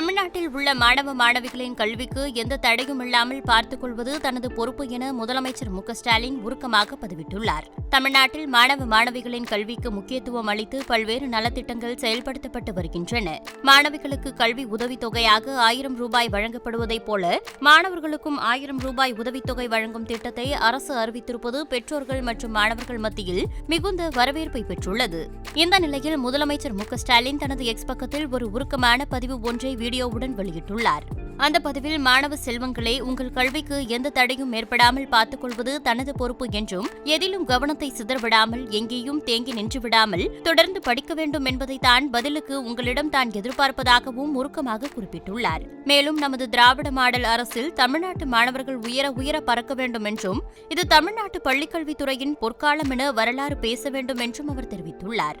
தமிழ்நாட்டில் உள்ள மாணவ மாணவிகளின் கல்விக்கு எந்த தடையும் இல்லாமல் பார்த்துக் கொள்வது தனது பொறுப்பு என முதலமைச்சர் மு ஸ்டாலின் உருக்கமாக பதிவிட்டுள்ளார். தமிழ்நாட்டில் மாணவ மாணவிகளின் கல்விக்கு முக்கியத்துவம் அளித்து பல்வேறு நலத்திட்டங்கள் செயல்படுத்தப்பட்டு வருகின்றன. மாணவிகளுக்கு கல்வி உதவித்தொகையாக ஆயிரம் ரூபாய் வழங்கப்படுவதைப் போல மாணவர்களுக்கும் ஆயிரம் ரூபாய் உதவித்தொகை வழங்கும் திட்டத்தை அரசு அறிவித்திருப்பது பெற்றோர்கள் மற்றும் மாணவர்கள் மத்தியில் மிகுந்த வரவேற்பை பெற்றுள்ளது. இந்த நிலையில் முதலமைச்சர் மு ஸ்டாலின் தனது எக்ஸ் பக்கத்தில் ஒரு உருக்கமான பதிவு ஒன்றை வீடியோவுடன் வெளியிட்டுள்ளார். அந்த பதிவில் மாணவ செல்வங்களே உங்கள் கல்விக்கு எந்த தடையும் ஏற்படாமல் பார்த்துக் கொள்வது தனது பொறுப்பு என்றும் எதிலும் கவனத்தை சிதறவிடாமல் எங்கேயும் தேங்கி நின்று விடாமல் தொடர்ந்து படிக்க வேண்டும் என்பதை தான் பதிலுக்கு உங்களிடம் தான் எதிர்பார்ப்பதாகவும் உருக்கமாக குறிப்பிட்டுள்ளார். மேலும் நமது திராவிட மாடல் அரசில் தமிழ்நாட்டு மாணவர்கள் உயர உயர பறக்க வேண்டும் என்றும் இது தமிழ்நாட்டு பள்ளிக்கல்வித்துறையின் பொற்காலம் என வரலாறு பேச வேண்டும் என்றும் அவர் தெரிவித்துள்ளார்.